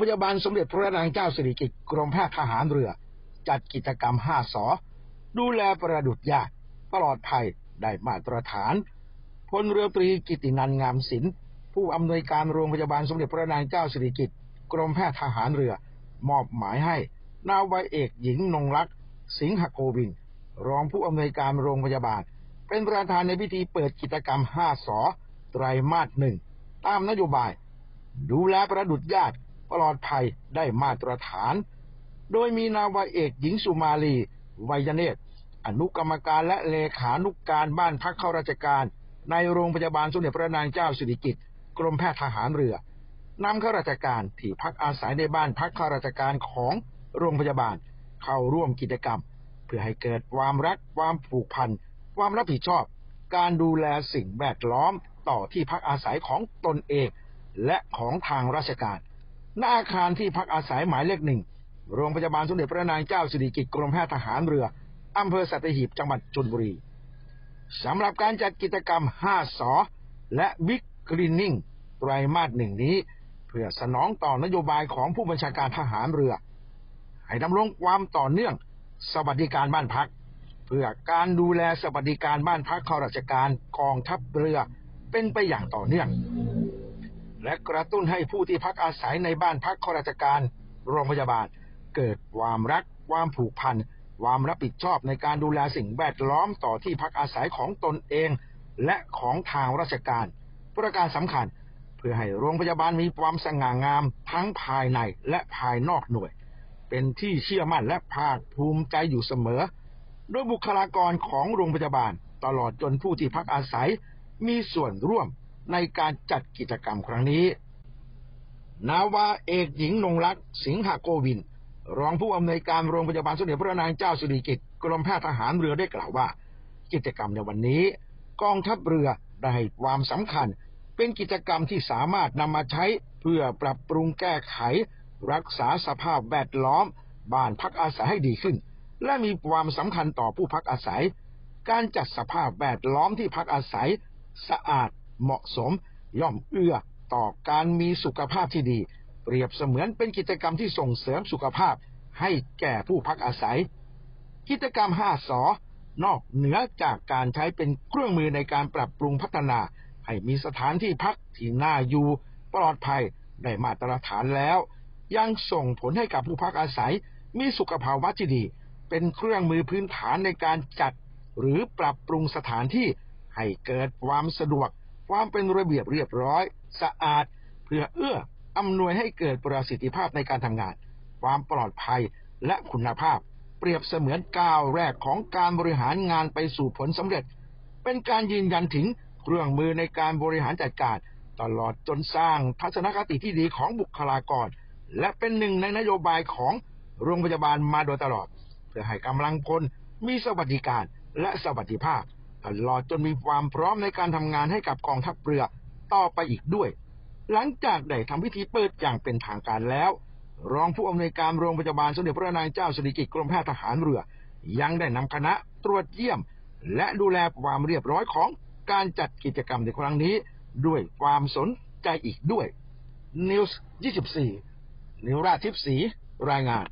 พยาบาลสมเด็จพระนางเจ้าสิริกิติ์กรมแพทย์ทหารเรือ จัดกิจกรรม 5 สอ ดูแลประดุจยาปลอดภัยได้มาตรฐานพลเรือตรีกิตินันงามศิลป์ผู้อำนวยการโรงพยาบาลสมเด็จพระนางเจ้าสิริกิติ์กรมแพทย์ทหารเรือ มอบหมายให้ นาวาเอกหญิงนงรักษ์สิงหโกวิน รองผู้อำนวยการโรงพยาบาล เป็นประธานในพิธีเปิดกิจกรรม 5 สอ ไตรมาสหนึ่งตามนโยบาย ดูแลประดุจญาติ ปลอดภัยได้มาตรฐาน โดยมีนาวาเอกหญิงสุมาลีไวยเนตอนุกรรมการและเลขานุกการบ้านพักเข้าราชการ ในโรงพยาบาลสมเด็จพระนางเจ้าสิริกิติ์กรมแพทย์ทหารเรือนำข้าราชการที่พักอาศัยในบ้านพักข้าราชการของโรงพยาบาลเข้าร่วมกิจกรรม เพื่อให้เกิดความรักความผูกพัน ความรับผิดชอบ การดูแลสิ่งแวดล้อมต่อที่พักอาศัยของตนเอง และของทางราชการ ณอาคารที่พักอาศัยหมายเลขหนึ่ง โรงพยาบาลสมเด็จพระนางเจ้าสิริกิติ์กรมแพทย์ทหารเรืออำเภอสัตหีบจังหวัดชลบุรีสำหรับการจัดกิจกรรม 5 สอ และบิ๊กคลีนนิ่งไตรมาสหนึ่งนี้ เพื่อสนองต่อนโยบายของผู้บัญชาการทหารเรือ ให้ดำรงความต่อเนื่องสวัสดิการบ้านพัก เพื่อการดูแลสวัสดิการบ้านพักข้าราชการกองทัพเรือเป็นไปอย่างต่อเนื่อง และกระตุ้นให้ผู้ที่พักอาศัยในบ้านพักข้าราชการ โรงพยาบาล เกิดความรัก ความผูกพัน ความรับผิดชอบในการดูแลสิ่งแวดล้อมต่อที่พักอาศัยของตนเอง และของทางราชการ ประการสำคัญ เพื่อให้โรงพยาบาลมีความสง่างาม ทั้งภายในและภายนอกหน่วย เป็นที่เชื่อมั่นและภาคภูมิใจอยู่เสมอโดยบุคลากรของโรงพยาบาล ตลอดจนผู้ที่พักอาศัยมีส่วนร่วม ในการจัดกิจกรรมครั้งนี้ นาวาเอกหญิงนงรักษ์สิงหโกวิน รองผู้อำนวยการโรงพยาบาลสมเด็จพระนางเจ้าสิริกิติ์กรมแพทย์ทหารเรือได้กล่าวว่า กิจกรรมในวันนี้ กองทัพเรือได้ให้ความสำคัญ เป็นกิจกรรมที่สามารถนำมาใช้เพื่อปรับปรุงแก้ไข รักษาสภาพแวดล้อม บ้านพักอาศัยให้ดีขึ้น และมีความสำคัญต่อผู้พักอาศัย การจัดสภาพแวดล้อมที่พักอาศัย สะอาด เหมาะสม ย่อมเอื้อต่อการมีสุขภาพที่ดี เปรียบเสมือนเป็นกิจกรรมที่ส่งเสริมสุขภาพให้แก่ผู้พักอาศัย กิจกรรม 5 สอนอกเหนือจากการใช้เป็นเครื่องมือในการปรับปรุงพัฒนา ให้มีสถานที่พักที่น่าอยู่ปลอดภัยได้มาตรฐานแล้ว ยังส่งผลให้กับผู้พักอาศัย มีสุขภาวะที่ดี เป็นเครื่องมือพื้นฐานในการจัด หรือปรับปรุงสถานที่ให้เกิดความสะดวก ความเป็นระเบียบเรียบร้อย สะอาด เพื่อเอื้ออำนวยให้เกิดประสิทธิภาพในการทำงาน ความปลอดภัยและคุณภาพ เปรียบเสมือนก้าวแรกของการบริหารงานไปสู่ผลสำเร็จ เป็นการยืนยันถึงเครื่องมือในการบริหารจัดการ ตลอดจนสร้างทัศนคติที่ดีของบุคลากร และเป็นหนึ่งในนโยบายของโรงพยาบาลมาโดยตลอด เพื่อให้กำลังพลมีสวัสดิการและสวัสดิภาพ ตลอดจนมีความพร้อมในการทำงานให้กับกองทัพเรือต่อไปอีกด้วย หลังจากได้ทำพิธีเปิดอย่างเป็นทางการแล้ว รองผู้อำนวยการโรงพยาบาลสมเด็จพระนางเจ้าสิริกิติ์กรมแพทย์ทหารเรือ ยังได้นำคณะตรวจเยี่ยม และดูแลความเรียบร้อยของการจัดกิจกรรมในครั้งนี้ ด้วยความสนใจอีกด้วย News 24 นิวราทิพย์ศรีรายงาน